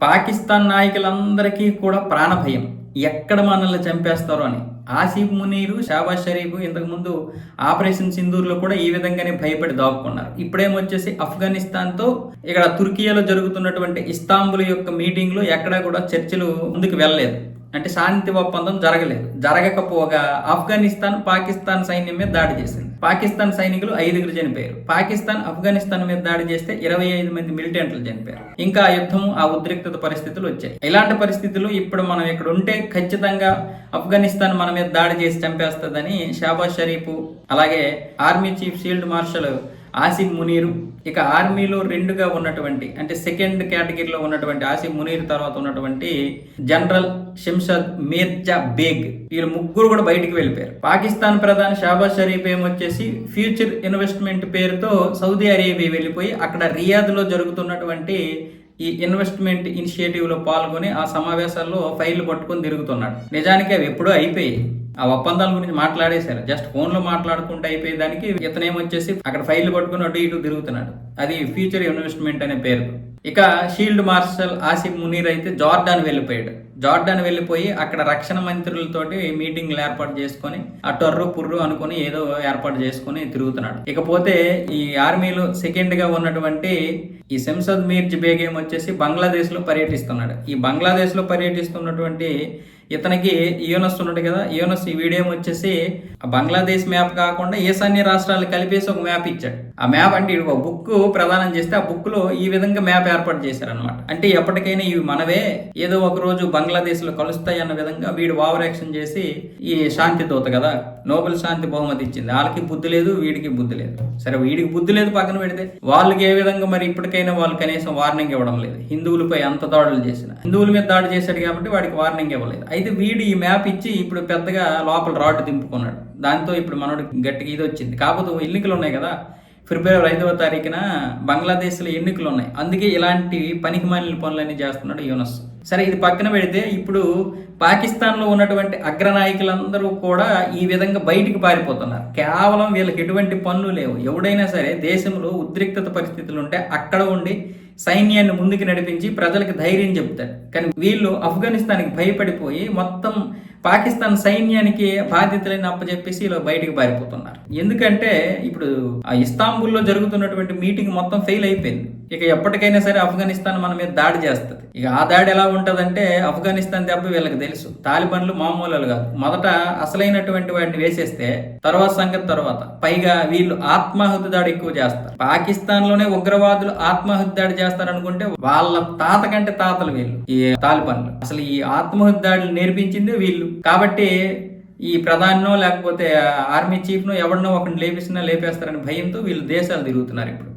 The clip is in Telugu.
పాకిస్తాన్ నాయకులందరికీ కూడా ప్రాణభయం. ఎక్కడ మనల్ని చంపేస్తారో అని. ఆసిఫ్ మునీరు షాబాజ్ షరీఫ్ ఇంతకుముందు ఆపరేషన్ సింధూర్లో కూడా ఈ విధంగానే భయపడి దాక్కున్నారు. ఇప్పుడేమొచ్చేసి ఆఫ్ఘనిస్తాన్తో ఇక్కడ తుర్కియాలో జరుగుతున్నటువంటి ఇస్తాంబుల్ యొక్క మీటింగ్లో ఎక్కడా కూడా చర్చలు ముందుకు వెళ్ళలేదు. అంటే శాంతి ఒప్పందం జరగలేదు. జరగకపోగా ఆఫ్ఘనిస్తాన్ పాకిస్తాన్ సైన్యం మీద దాడి చేసింది. పాకిస్తాన్ సైనికులు ఐదుగురు చనిపోయారు. పాకిస్తాన్ ఆఫ్ఘనిస్తాన్ మీద దాడి చేస్తే ఇరవై ఐదు మంది మిలిటెంట్లు చనిపోయారు. ఇంకా ఆ యుద్ధం ఆ ఉద్రిక్తత పరిస్థితులు వచ్చాయి. ఇలాంటి పరిస్థితులు ఇప్పుడు మనం ఇక్కడ ఉంటే ఖచ్చితంగా ఆఫ్ఘనిస్తాన్ మన మీద దాడి చేసి చంపేస్తుందని షాబాజ్ షరీఫ్ అలాగే army chief field marshal Asif Munir ఇక ఆర్మీలో రెండుగా ఉన్నటువంటి అంటే సెకండ్ కేటగిరీలో ఉన్నటువంటి ఆసిఫ్ మునీర్ తర్వాత ఉన్నటువంటి జనరల్ షంషద్ మీర్జా బేగ్. వీళ్ళు ముగ్గురు కూడా బయటికి వెళ్ళిపోయారు. పాకిస్తాన్ ప్రధాని షాబాజ్ షరీఫ్ ఏమొచ్చేసి ఫ్యూచర్ ఇన్వెస్ట్మెంట్ పేరుతో సౌదీ అరేబియా వెళ్ళిపోయి అక్కడ రియాద్లో జరుగుతున్నటువంటి ఈ ఇన్వెస్ట్మెంట్ ఇనిషియేటివ్లో పాల్గొని ఆ సమావేశాల్లో ఫైల్ పట్టుకొని తిరుగుతున్నాడు. నిజానికి అవి ఎప్పుడూ అయిపోయాయి. ఆ ఒప్పందాల గురించి మాట్లాడేశారు. జస్ట్ ఫోన్లో మాట్లాడుకుంటూ అయిపోయేదానికి ఇతను ఏమొచ్చేసి అక్కడ ఫైల్ పట్టుకుని అటు ఇటు తిరుగుతున్నాడు. అది ఫ్యూచర్ ఇన్వెస్ట్మెంట్ అనే పేరు ఇక షీల్డ్ మార్షల్ ఆసిఫ్ మునీర్ అయితే జార్డాన్ వెళ్ళిపోయాడు. జార్డాన్ వెళ్ళిపోయి అక్కడ రక్షణ మంత్రులతోటి మీటింగ్లు ఏర్పాటు చేసుకొని ఆ టర్రు పుర్రు అనుకుని ఏదో ఏర్పాటు చేసుకుని తిరుగుతున్నాడు. ఇకపోతే ఈ ఆర్మీలో సెకండ్గా ఉన్నటువంటి ఈ శంసద్ మీర్జ్ బేగేం వచ్చేసి బంగ్లాదేశ్లో పర్యటిస్తున్నాడు. ఈ బంగ్లాదేశ్లో పర్యటిస్తున్నటువంటి ఇతనికి యూనస్ ఉన్నాడు కదా యోనస్ ఈ వీడియో వచ్చేసి ఆ బంగ్లాదేశ్ మ్యాప్ కాకుండా ఈశాన్య రాష్ట్రాలు కలిపేసి ఒక మ్యాప్ ఇచ్చాడు. ఆ మ్యాప్ అంటే ఒక బుక్ ప్రదానం చేస్తే ఆ బుక్లో ఈ విధంగా మ్యాప్ ఏర్పాటు చేశారనమాట అంటే ఎప్పటికైనా ఇవి మనవే ఏదో ఒక రోజు బంగ్లాదేశ్లో కలుస్తాయి అన్న విధంగా వీడు ఓవర్ యాక్షన్ చేసి ఈ శాంతి దూత కదా నోబెల్ శాంతి బహుమతి ఇచ్చింది. వాళ్ళకి బుద్ధి లేదు వీడికి బుద్ధి లేదు. సరే వీడికి బుద్ధి లేదు పక్కన పెడితే వాళ్ళకి ఏ విధంగా మరి ఇప్పటికైనా వాళ్ళు కనీసం వార్నింగ్ ఇవ్వడం లేదు. హిందువులపై అంత దాడులు చేసిన. హిందువుల మీద దాడి చేశాడు కాబట్టి వాడికి వార్నింగ్ ఇవ్వలేదు. అయితే వీడు ఈ మ్యాప్ ఇచ్చి ఇప్పుడు పెద్దగా లోపల రాడ్ దింపుకున్నాడు. దాంతో ఇప్పుడు మనోడు గట్టిగా ఇది వచ్చింది. కాకపోతే ఎన్నికలు ఉన్నాయి కదా. ఫిబ్రవరి ఐదవ తారీఖున బంగ్లాదేశ్లో ఎన్నికలు ఉన్నాయి. అందుకే ఇలాంటి పనికి మాలిన పనులన్నీ చేస్తున్నాడు యూనస్. సరే ఇది పక్కన పెడితే ఇప్పుడు పాకిస్తాన్లో ఉన్నటువంటి అగ్రనాయకులందరూ కూడా ఈ విధంగా బయటికి పారిపోతున్నారు. కేవలం వీళ్ళకి ఎటువంటి పనులు లేవు. ఎవడైనా సరే దేశంలో ఉద్రిక్తత పరిస్థితులు ఉంటే అక్కడ ఉండి సైన్యాన్ని ముందుకు నడిపించి ప్రజలకు ధైర్యం చెప్తాడు కానీ వీళ్ళు ఆఫ్ఘనిస్తాన్కి భయపడిపోయి మొత్తం పాకిస్తాన్ సైన్యానికి బాధ్యతలని అప్పచెప్పేసి ఇలా బయటికి పారిపోతున్నారు. ఎందుకంటే ఇప్పుడు ఆ ఇస్తాంబుల్లో జరుగుతున్నటువంటి మీటింగ్ మొత్తం ఫెయిల్ అయిపోయింది. ఇక ఎప్పటికైనా సరే ఆఫ్ఘనిస్తాన్ మన మీద దాడి చేస్తుంది. ఇక ఆ దాడి ఎలా ఉంటుందంటే ఆఫ్ఘనిస్తాన్ దెబ్బ వీళ్ళకి తెలుసు. తాలిబాన్లు మామూలు కాదు. మొదట అసలైనటువంటి వాటిని వేసేస్తే తర్వాత సంగతి తర్వాత. పైగా వీళ్ళు ఆత్మాహుతి దాడి ఎక్కువ చేస్తారు. పాకిస్తాన్లోనే ఉగ్రవాదులు ఆత్మాహుతి దాడి చేస్తారనుకుంటే వాళ్ళ తాత కంటే తాతలు వీళ్ళు ఈ తాలిబాన్లు. అసలు ఈ ఆత్మాహుతి దాడులు నేర్పించింది వీళ్ళు. కాబట్టి ఈ ప్రధానో లేకపోతే ఆర్మీ చీఫ్నో ఎవరినో ఒకరిని లేపిస్తున్నా లేపేస్తారని భయంతో వీళ్ళు దేశాలు తిరుగుతున్నారు ఇప్పుడు.